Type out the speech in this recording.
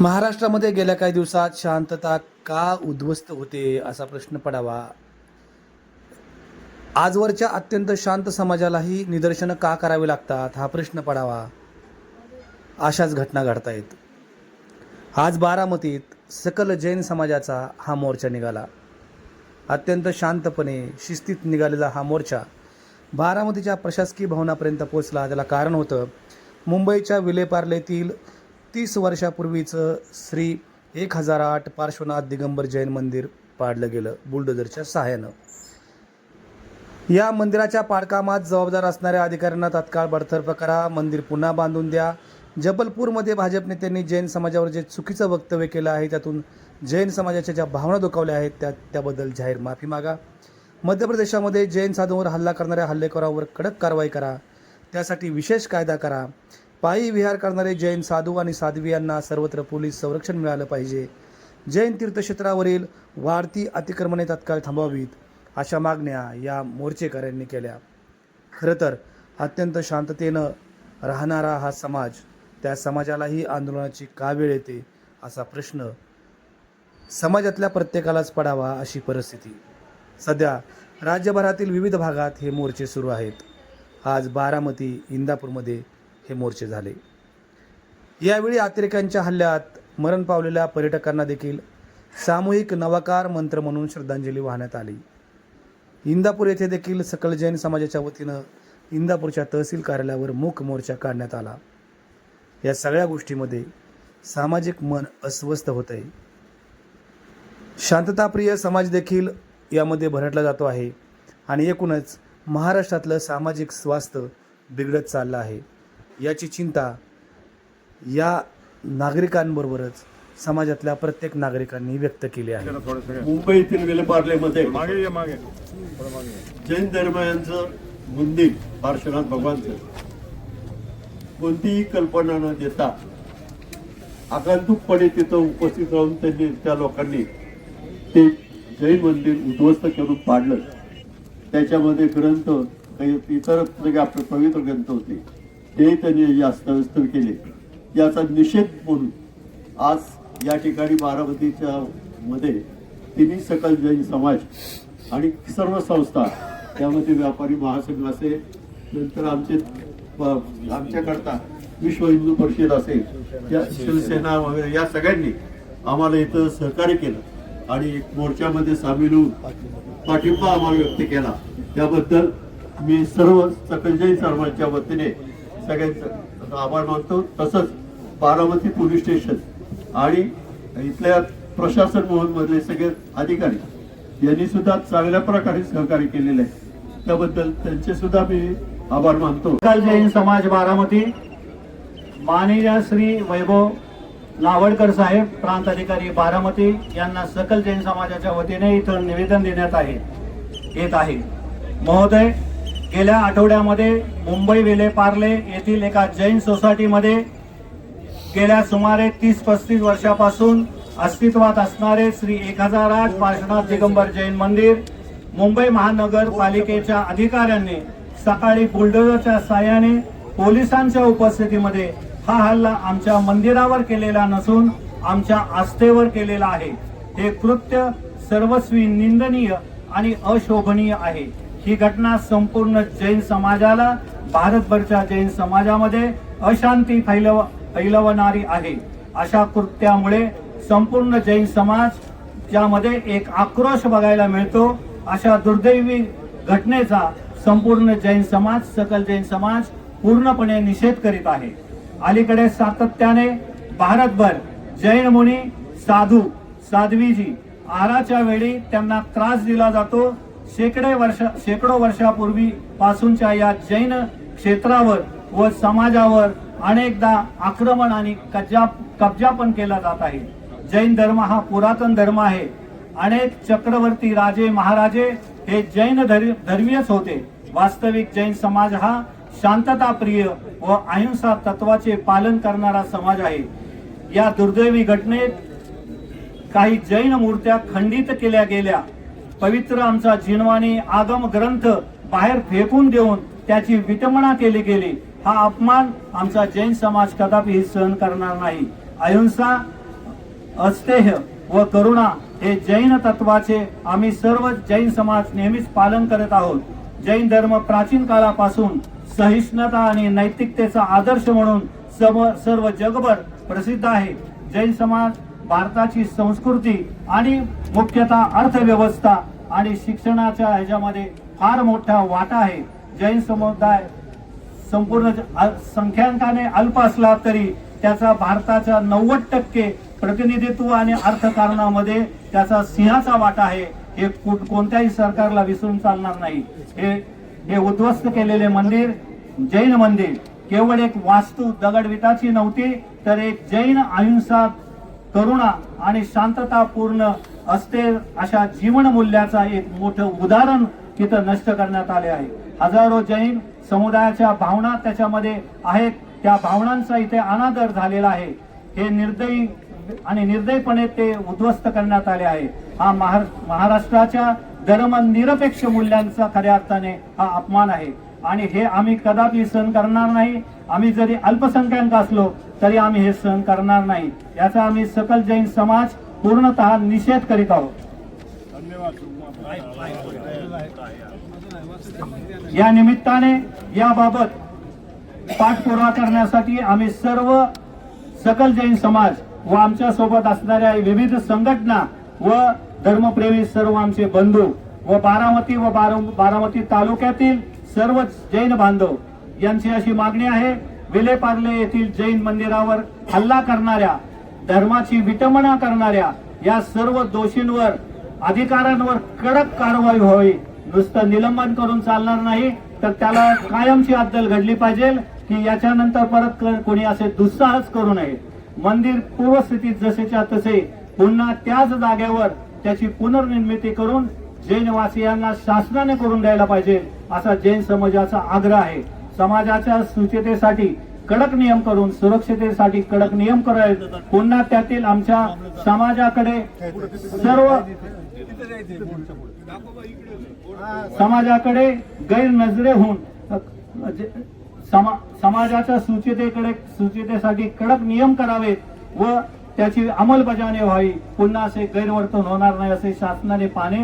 महाराष्ट्रामध्ये गेल्या काही दिवसात शांतता का उद्ध्वस्त होते असा प्रश्न पडावा? आजवरच्या अत्यंत शांत समाजालाही निदर्शनं का करावी लागतात हा प्रश्न पडावा? अशाच घटना घडतायत. आज बारामतीत सकल जैन समाजाचा हा मोर्चा निघाला. अत्यंत शांतपणे शिस्तीत निघालेला हा मोर्चा बारामतीच्या प्रशासकीय भवनापर्यंत पोहोचला. त्याला कारण होतं मुंबईच्या विलेपार्लेतील तीस वर्षापूर्वीचं श्री एक हजार आठ पार्श्वनाथ दिगंबर जैन मंदिर पाडलं गेलं बुलडोझरच्या सहाय्यानं. या मंदिराच्या पाडकामात जबाबदार असणाऱ्या अधिकाऱ्यांना तात्काळ बडतर्फ करा मंदिर पुन्हा बांधून द्या. जबलपूरमध्ये भाजप नेत्यांनी जैन समाजावर जे चुकीचं वक्तव्य केलं आहे त्यातून जैन समाजाच्या ज्या भावना दुखावल्या आहेत त्या त्याबद्दल जाहीर माफी मागा. मध्य प्रदेशामध्ये जैन साधूंवर हल्ला करणाऱ्या हल्लेखोरांवर कडक कारवाई करा. त्यासाठी विशेष कायदा करा. पायी विहार करणारे जैन साधू आणि साध्वी यांना सर्वत्र पोलीस संरक्षण मिळालं पाहिजे. जैन तीर्थक्षेत्रावरील वाढती अतिक्रमणे तात्काळ थांबवावीत अशा मागण्या या मोर्चेकऱ्यांनी केल्या. खरं तर अत्यंत शांततेनं राहणारा हा समाज त्या समाजालाही आंदोलनाची का वेळ येते असा प्रश्न समाजातल्या प्रत्येकालाच पडावा अशी परिस्थिती. सध्या राज्यभरातील विविध भागात हे मोर्चे सुरू आहेत. आज बारामती इंदापूरमध्ये हे मोर्चे झाले. यावेळी अतिरेक्यांच्या हल्ल्यात मरण पावलेल्या पर्यटकांना देखील सामूहिक नवाकार मंत्र म्हणून श्रद्धांजली वाहण्यात आली. इंदापूर येथे देखील सकल जैन समाजाच्या वतीनं इंदापूरच्या तहसील कार्यालयावर मूक मोर्चा काढण्यात आला. या सगळ्या गोष्टीमध्ये सामाजिक मन अस्वस्थ होत आहे शांतताप्रिय समाज देखील यामध्ये भरटला जातो आहे आणि एकूणच महाराष्ट्रातलं सामाजिक स्वास्थ्य बिघडत चाललं आहे. याची चिंता या नागरिकांबरोबरच समाजातल्या प्रत्येक नागरिकांनी व्यक्त केली आहे. मुंबईतील विलेपार्लेमध्ये मागे ये मागे. जैन धर्मियांचं मंदिर पार्श्वनाथ भगवानचं. कोणतीही कल्पना न देता आगंतुकपणे तिथं उपस्थित राहून त्यांनी त्या लोकांनी ते जैन मंदिर उद्ध्वस्त करून पाडलं. त्याच्यामध्ये ग्रंथ काही इतर आपले पवित्र ग्रंथ होते. हे त्यांनी अस्ताव्यस्त केले. याचा निषेध म्हणून आज या ठिकाणी बारामतीच्या मध्ये तिन्ही सकल जैन समाज आणि सर्व संस्था त्यामध्ये व्यापारी महासंघ असेल नंतर आमचे आमच्याकरता विश्व हिंदू परिषद असेल या शिवसेना वगैरे या सगळ्यांनी आम्हाला इथं सहकार्य केलं आणि एक मोर्चामध्ये सामील होऊन पाठिंबा आम्हाला व्यक्त केला. त्याबद्दल मी सर्व सकल जैन समाजच्या वतीने सगळ्यांचं आभार मानतो. तसंच बारामती पोलीस स्टेशन आणि इथल्या प्रशासन भवन मधले सगळे अधिकारी यांनी सुद्धा चांगल्या प्रकारे सहकार्य केलेलं आहे. त्याबद्दल त्यांचे सुद्धा मी आभार मानतो. जैन समाज बारामती. माननीय श्री वैभव नावडकर साहेब प्रांत अधिकारी बारामती यांना सकल जैन समाजाच्या वतीने इथं निवेदन देण्यात आहे येत आहे. महोदय गेल्या आठवड्यामध्ये मुंबई वेले पार्ले येथील एका जैन सोसायटीमध्ये गेल्या सुमारे तीस पस्तीस वर्षापासून अस्तित्वात असणारे श्री एक हजार आठ पार्श्वनाथ दिगंबर जैन मंदिर मुंबई महानगरपालिकेच्या अधिकाऱ्यांनी सकाळी बुलडोजरच्या साह्याने पोलिसांच्या उपस्थितीमध्ये हा हल्ला आमच्या मंदिरावर केलेला नसून आमच्या आस्थेवर केलेला आहे. हे कृत्य सर्वस्वी निंदनीय आणि अशोभनीय आहे. ही घटना संपूर्ण जैन समाजाला भारतभरच्या जैन समाजामध्ये अशांती फैलव फैलवणारी आहे. अशा कृत्यामुळे संपूर्ण जैन समाज ज्यामध्ये एक आक्रोश बघायला मिळतो अशा दुर्दैवी घटनेचा संपूर्ण जैन समाज सकल जैन समाज पूर्णपणे निषेध करीत आहे. अलीकडे सातत्याने भारतभर जैन मुनी साधू साध्वीजी आराच्या वेळी त्यांना त्रास दिला जातो शेकडे वर्ष शेकडो वर्षापूर्वी पासूनच्या या जैन क्षेत्रावर व समाजावर अनेकदा आक्रमण आणि कब्जा कब्जा पण केला जात आहे. जैन धर्म हा पुरातन धर्म आहे. अनेक चक्रवर्ती राजे महाराजे हे जैन धर- धर्मीयच होते. वास्तविक जैन समाज हा शांतताप्रिय व अहिंसा तत्वाचे पालन करणारा समाज आहे. या दुर्दैवी घटनेत काही जैन मूर्त्या खंडित केल्या गेल्या. पवित्र आमचा जिनवाणी आगम ग्रंथ बाहेर फेकून देऊन त्याची विटंबना केली गेली. हा अपमान आमचा जैन समाज कदापि सहन करणार नाही. अहिंसा अस्तेह व करुणा हे जैन तत्वाचे आम्ही सर्व जैन समाज नेहमीच पालन करत आहोत. जैन धर्म प्राचीन काळापासून सहिष्णुता आणि नैतिकतेचा आदर्श म्हणून सम- सर्व जगभर प्रसिद्ध आहे. जैन समाज भारताची संस्कृती आणि मुख्यतः अर्थव्यवस्था आणि शिक्षणाच्या ह्याच्यामध्ये फार मोठा वाटा आहे. जैन समुदाय संपूर्ण ज- संख्यांकाने अल्प असला तरी त्याचा भारताच्या नव्वद टक्के प्रतिनिधित्व आणि अर्थकारणामध्ये त्याचा सिंहाचा वाटा आहे. हे कुठ- कोणत्याही सरकारला विसरून चालणार नाही. हे हे उद्ध्वस्त केलेले मंदिर जैन मंदिर केवळ एक वास्तू दगडविटाची नव्हती तर एक जैन अहिंसा करुणा आणि शांततापूर्ण असते अशा जीवनमूल्याचा एक मोठं उदाहरण तिथं नष्ट करण्यात आले आहे. हजारो जैन समुदायाच्या भावना त्याच्यामध्ये आहेत. त्या भावनांचा इथे अनादर झालेला आहे. हे निर्दयी आणि निर्दयपणे ते उद्ध्वस्त करण्यात आले आहे. हा महाराष्ट्राच्या धर्मनिरपेक्ष मूल्यांचा खऱ्या अर्थाने हा अपमान आहे. आणि हे आम्ही कदापि सहन करणार नाही. आम्ही जरी अल्पसंख्याक असलो तरी आम्ही हे सहन करणार नाही. याचा आम्ही सकल जैन समाज पूर्णतः निषेध करीत आहोत. या निमित्ताने याबाबत पाठपुरावा करण्यासाठी आम्ही सर्व सकल जैन समाज व आमच्यासोबत असणाऱ्या विविध संघटना व धर्मप्रेमी सर्व आमचे बंधू व बारामती व बारामती तालुक्यातील सर्व जैन बांधव यांची अशी मागणी आहे विलेपार्ले येथील जैन मंदिरावर हल्ला करणाऱ्या धर्माची विटंबना करणाऱ्या या सर्व दोषींवर अधिकाऱ्यांवर कडक कारवाई व्हावी नुसतं निलंबन करून चालणार नाही तर त्याला कायमची अद्दल घडली पाहिजे की याच्यानंतर परत कोणी असे दुस्साहस करू नये. मंदिर पूर्वस्थितीत जसेच्या तसे पुन्हा त्याच जागेवर त्याची पुनर्निर्मिती करून जैनवासियांना शासनाने करून द्यायला पाहिजे असा जैन समाजाचा आग्रह आहे. समाजाच्या सुचितेसाठी कडक नियम करून सुरक्षितेसाठी कडक नियम करावेत पुन्हा त्यातील आमच्या समाजाकडे सर्व समाजाकडे गैरनजरे होऊन समा- समाजाच्या सुचितेकडे सूचितेसाठी कडक नियम करावेत व त्याची अंमलबजावणी व्हावी. पुन्हा असे गैरवर्तन होणार नाही असे शासनाने पाहणे